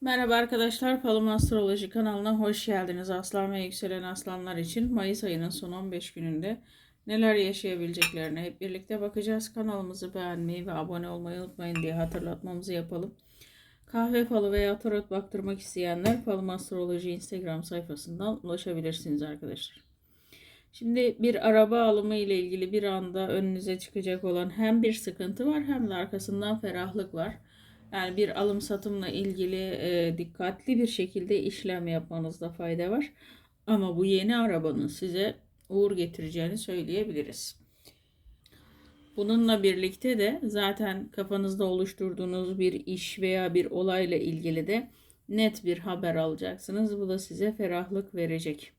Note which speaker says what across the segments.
Speaker 1: Merhaba arkadaşlar, Falım Astroloji kanalına hoş geldiniz. Aslan ve yükselen aslanlar için Mayıs ayının son 15 gününde neler yaşayabileceklerine hep birlikte bakacağız. Kanalımızı beğenmeyi ve abone olmayı unutmayın diye hatırlatmamızı yapalım. Kahve falı veya tarot baktırmak isteyenler Falım Astroloji Instagram sayfasından ulaşabilirsiniz arkadaşlar. Şimdi bir araba alımı ile ilgili bir anda önünüze çıkacak olan hem bir sıkıntı var hem de arkasından ferahlık var. Yani bir alım satımla ilgili e, dikkatli bir şekilde işlem yapmanızda fayda var. Ama bu yeni arabanın size uğur getireceğini söyleyebiliriz. Bununla birlikte de zaten kafanızda oluşturduğunuz bir iş veya bir olayla ilgili de net bir haber alacaksınız. Bu da size ferahlık verecek.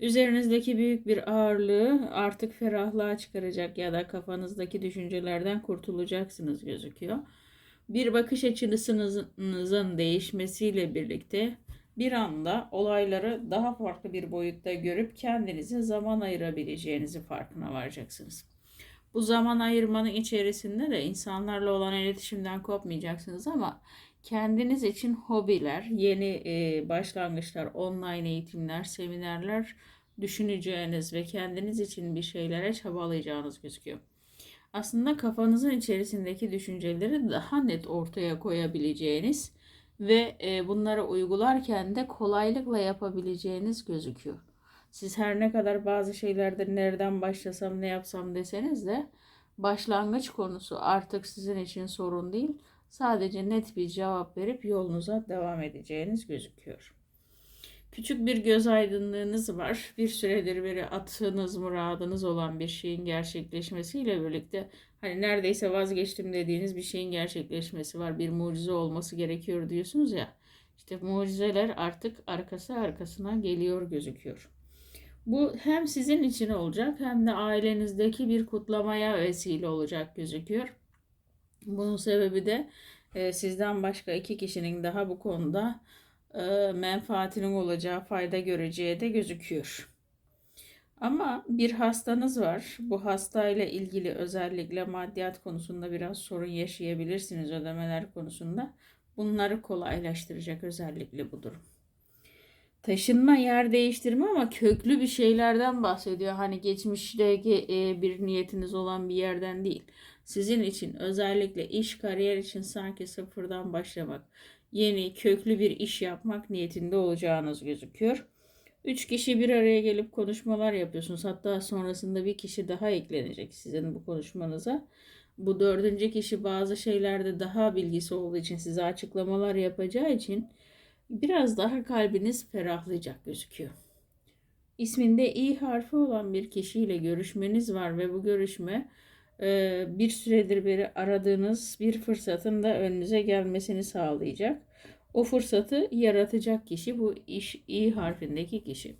Speaker 1: Üzerinizdeki büyük bir ağırlığı artık ferahlığa çıkaracak ya da kafanızdaki düşüncelerden kurtulacaksınız gözüküyor. Bir bakış açınızın değişmesiyle birlikte bir anda olayları daha farklı bir boyutta görüp kendinize zaman ayırabileceğinizi farkına varacaksınız. Bu zaman ayırmanın içerisinde de insanlarla olan iletişimden kopmayacaksınız ama kendiniz için hobiler, yeni e, başlangıçlar, online eğitimler, seminerler düşüneceğiniz ve kendiniz için bir şeylere çabalayacağınız gözüküyor. Aslında kafanızın içerisindeki düşünceleri daha net ortaya koyabileceğiniz ve e, bunları uygularken de kolaylıkla yapabileceğiniz gözüküyor. Siz her ne kadar bazı şeylerde nereden başlasam ne yapsam deseniz de başlangıç konusu artık sizin için sorun değil. Sadece net bir cevap verip yolunuza devam edeceğiniz gözüküyor. Küçük bir göz aydınlığınız var. Bir süredir beri attığınız muradınız olan bir şeyin gerçekleşmesiyle birlikte hani neredeyse vazgeçtim dediğiniz bir şeyin gerçekleşmesi var. Bir mucize olması gerekiyor diyorsunuz ya. İşte mucizeler artık arkası arkasına geliyor gözüküyor. Bu hem sizin için olacak hem de ailenizdeki bir kutlamaya vesile olacak gözüküyor. Bunun sebebi de e, sizden başka iki kişinin daha bu konuda menfaatinin olacağı, fayda göreceği de gözüküyor. Ama bir hastanız var. Bu hastayla ilgili özellikle maddiyat konusunda biraz sorun yaşayabilirsiniz ödemeler konusunda. Bunları kolaylaştıracak özellikle bu durum. Taşınma, yer değiştirme ama köklü bir şeylerden bahsediyor. Hani geçmişteki e, bir niyetiniz olan bir yerden değil. Sizin için özellikle iş, kariyer için sanki sıfırdan başlamak, yeni, köklü bir iş yapmak niyetinde olacağınız gözüküyor. Üç kişi bir araya gelip konuşmalar yapıyorsunuz. Hatta sonrasında bir kişi daha eklenecek sizin bu konuşmanıza. Bu dördüncü kişi bazı şeylerde daha bilgisi olduğu için size açıklamalar yapacağı için biraz daha kalbiniz ferahlayacak gözüküyor. İsminde i harfi olan bir kişiyle görüşmeniz var ve bu görüşme bir süredir beri aradığınız bir fırsatın da önünüze gelmesini sağlayacak. O fırsatı yaratacak kişi bu iş i harfindeki kişi.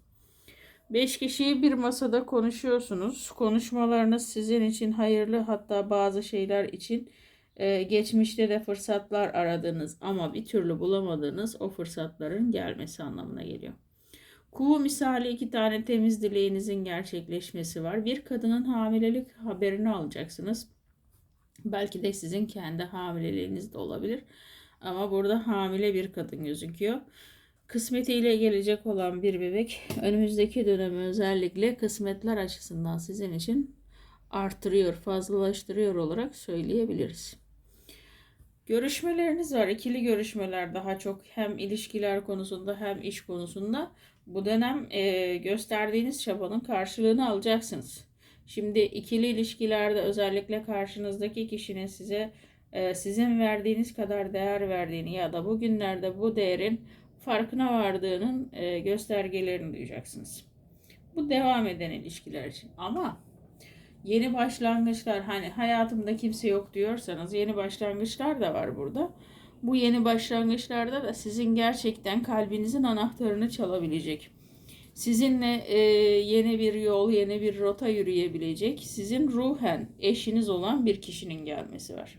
Speaker 1: Beş kişiyi bir masada konuşuyorsunuz. Konuşmalarınız sizin için hayırlı hatta bazı şeyler için e, geçmişte de fırsatlar aradığınız ama bir türlü bulamadığınız o fırsatların gelmesi anlamına geliyor. Kuğu misali iki tane temiz dileğinizin gerçekleşmesi var. Bir kadının hamilelik haberini alacaksınız. Belki de sizin kendi hamileliğiniz de olabilir. Ama burada hamile bir kadın gözüküyor. Kısmetiyle gelecek olan bir bebek önümüzdeki dönemi özellikle kısmetler açısından sizin için artırıyor, fazlalaştırıyor olarak söyleyebiliriz. Görüşmeleriniz var. İkili görüşmeler daha çok hem ilişkiler konusunda hem iş konusunda. Bu dönem e, gösterdiğiniz çabanın karşılığını alacaksınız. Şimdi ikili ilişkilerde özellikle karşınızdaki kişinin size e, sizin verdiğiniz kadar değer verdiğini ya da bugünlerde bu değerin farkına vardığının e, göstergelerini duyacaksınız. Bu devam eden ilişkiler için. Ama yeni başlangıçlar hani hayatımda kimse yok diyorsanız yeni başlangıçlar da var burada. Bu yeni başlangıçlarda da sizin gerçekten kalbinizin anahtarını çalabilecek. Sizinle e, yeni bir yol, yeni bir rota yürüyebilecek, sizin ruhen eşiniz olan bir kişinin gelmesi var.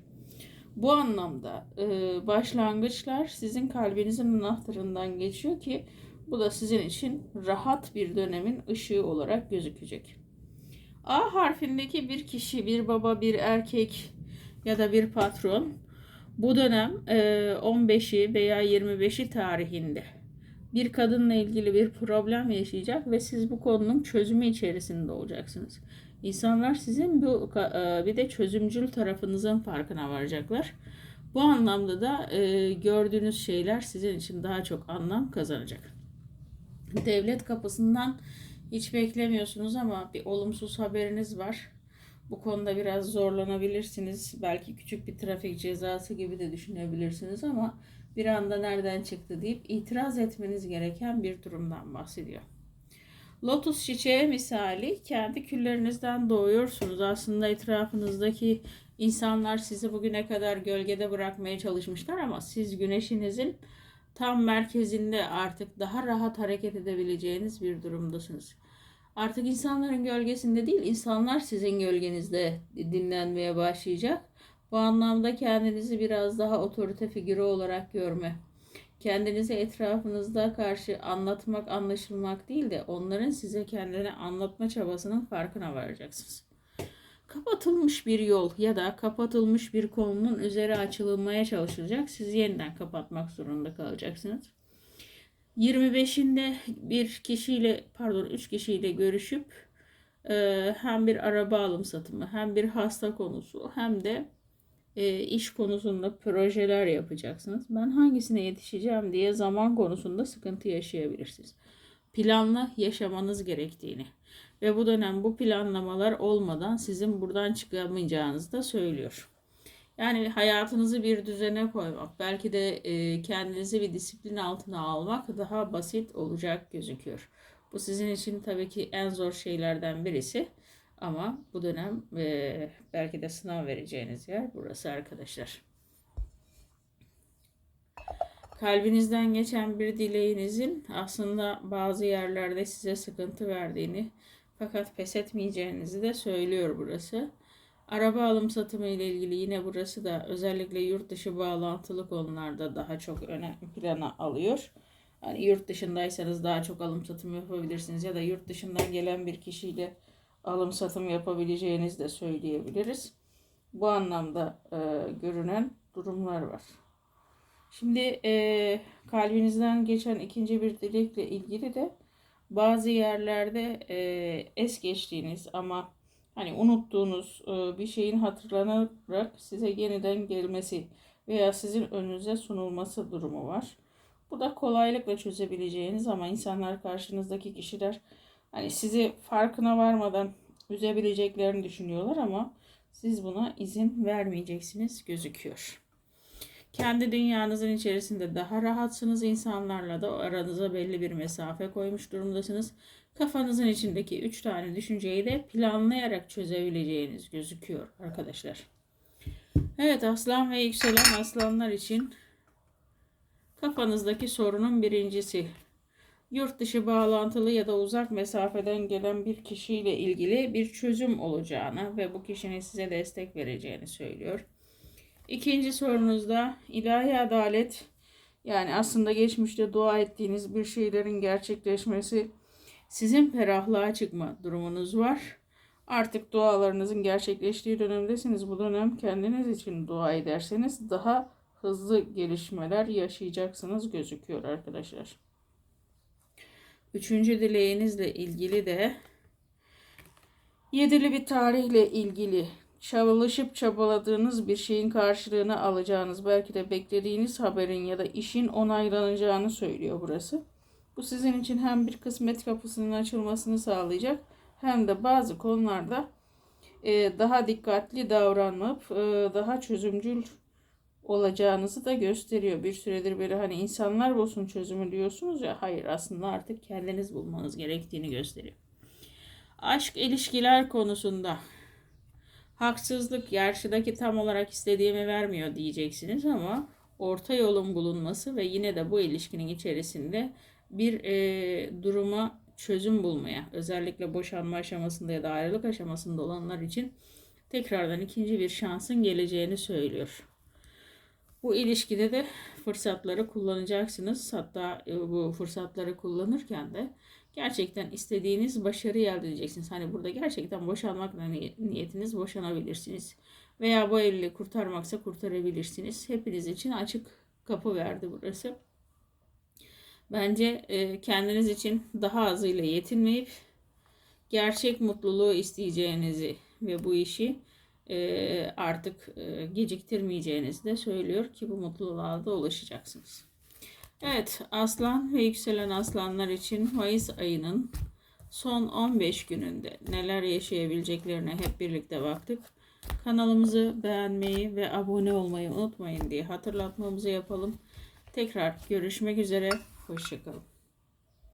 Speaker 1: Bu anlamda e, başlangıçlar sizin kalbinizin anahtarından geçiyor ki bu da sizin için rahat bir dönemin ışığı olarak gözükecek. A harfindeki bir kişi, bir baba, bir erkek ya da bir patron Bu dönem e, 15'i veya 25'i tarihinde bir kadınla ilgili bir problem yaşayacak ve siz bu konunun çözümü içerisinde olacaksınız. İnsanlar sizin bu e, bir de çözümcül tarafınızın farkına varacaklar. Bu anlamda da e, gördüğünüz şeyler sizin için daha çok anlam kazanacak. Devlet kapısından hiç beklemiyorsunuz ama bir olumsuz haberiniz var. Bu konuda biraz zorlanabilirsiniz. Belki küçük bir trafik cezası gibi de düşünebilirsiniz ama bir anda nereden çıktı deyip itiraz etmeniz gereken bir durumdan bahsediyor. Lotus çiçeği misali kendi küllerinizden doğuyorsunuz. Aslında etrafınızdaki insanlar sizi bugüne kadar gölgede bırakmaya çalışmışlar ama siz güneşinizin tam merkezinde artık daha rahat hareket edebileceğiniz bir durumdasınız. Artık insanların gölgesinde değil, insanlar sizin gölgenizde dinlenmeye başlayacak. Bu anlamda kendinizi biraz daha otorite figürü olarak görme. Kendinizi etrafınızda karşı anlatmak, anlaşılmak değil de onların size kendini anlatma çabasının farkına varacaksınız. Kapatılmış bir yol ya da kapatılmış bir konunun üzeri açılmaya çalışılacak. Siz yeniden kapatmak zorunda kalacaksınız. 25'inde bir kişiyle pardon 3 kişiyle görüşüp e, hem bir araba alım satımı hem bir hasta konusu hem de e, iş konusunda projeler yapacaksınız. Ben hangisine yetişeceğim diye zaman konusunda sıkıntı yaşayabilirsiniz. Planla yaşamanız gerektiğini ve bu dönem bu planlamalar olmadan sizin buradan çıkamayacağınızı da söylüyor. Yani hayatınızı bir düzene koymak, belki de e, kendinizi bir disiplin altına almak daha basit olacak gözüküyor. Bu sizin için tabii ki en zor şeylerden birisi. Ama bu dönem e, belki de sınav vereceğiniz yer burası arkadaşlar. Kalbinizden geçen bir dileğinizin aslında bazı yerlerde size sıkıntı verdiğini fakat pes etmeyeceğinizi de söylüyor burası. Araba alım satımı ile ilgili yine burası da özellikle yurt dışı bağlantılı konularda daha çok öne plana alıyor. Yani yurt dışındaysanız daha çok alım satım yapabilirsiniz ya da yurt dışından gelen bir kişiyle alım satım yapabileceğinizi de söyleyebiliriz. Bu anlamda e, görünen durumlar var. Şimdi e, kalbinizden geçen ikinci bir dilekle ilgili de bazı yerlerde e, es geçtiğiniz ama hani unuttuğunuz e, bir şeyin hatırlanarak size yeniden gelmesi veya sizin önünüze sunulması durumu var. Bu da kolaylıkla çözebileceğiniz ama insanlar karşınızdaki kişiler hani sizi farkına varmadan üzebileceklerini düşünüyorlar ama siz buna izin vermeyeceksiniz gözüküyor. Kendi dünyanızın içerisinde daha rahatsınız insanlarla da aranıza belli bir mesafe koymuş durumdasınız. Kafanızın içindeki 3 tane düşünceyi de planlayarak çözebileceğiniz gözüküyor arkadaşlar. Evet aslan ve yükselen aslanlar için kafanızdaki sorunun birincisi yurt dışı bağlantılı ya da uzak mesafeden gelen bir kişiyle ilgili bir çözüm olacağını ve bu kişinin size destek vereceğini söylüyor. İkinci sorunuzda ilahi adalet yani aslında geçmişte dua ettiğiniz bir şeylerin gerçekleşmesi sizin ferahlığa çıkma durumunuz var. Artık dualarınızın gerçekleştiği dönemdesiniz. Bu dönem kendiniz için dua ederseniz daha hızlı gelişmeler yaşayacaksınız gözüküyor arkadaşlar. Üçüncü dileğinizle ilgili de yedili bir tarihle ilgili çalışıp çabaladığınız bir şeyin karşılığını alacağınız, belki de beklediğiniz haberin ya da işin onaylanacağını söylüyor burası. Bu sizin için hem bir kısmet kapısının açılmasını sağlayacak hem de bazı konularda e, daha dikkatli davranıp e, daha çözümcül olacağınızı da gösteriyor. Bir süredir böyle hani insanlar bulsun çözümü diyorsunuz ya hayır aslında artık kendiniz bulmanız gerektiğini gösteriyor. Aşk ilişkiler konusunda haksızlık yarşıdaki tam olarak istediğimi vermiyor diyeceksiniz ama orta yolun bulunması ve yine de bu ilişkinin içerisinde bir e, duruma çözüm bulmaya özellikle boşanma aşamasında ya da ayrılık aşamasında olanlar için tekrardan ikinci bir şansın geleceğini söylüyor. Bu ilişkide de fırsatları kullanacaksınız. Hatta e, bu fırsatları kullanırken de gerçekten istediğiniz başarıyı elde edeceksiniz. Hani burada gerçekten boşanmak niyetiniz boşanabilirsiniz. Veya bu evliliği kurtarmaksa kurtarabilirsiniz. Hepiniz için açık kapı verdi burası. Bence e, kendiniz için daha azıyla yetinmeyip gerçek mutluluğu isteyeceğinizi ve bu işi e, artık e, geciktirmeyeceğinizi de söylüyor ki bu mutluluğa da ulaşacaksınız. Evet, aslan ve yükselen aslanlar için Mayıs ayının son 15 gününde neler yaşayabileceklerine hep birlikte baktık. Kanalımızı beğenmeyi ve abone olmayı unutmayın diye hatırlatmamızı yapalım. Tekrar görüşmek üzere. Hoşçakalın.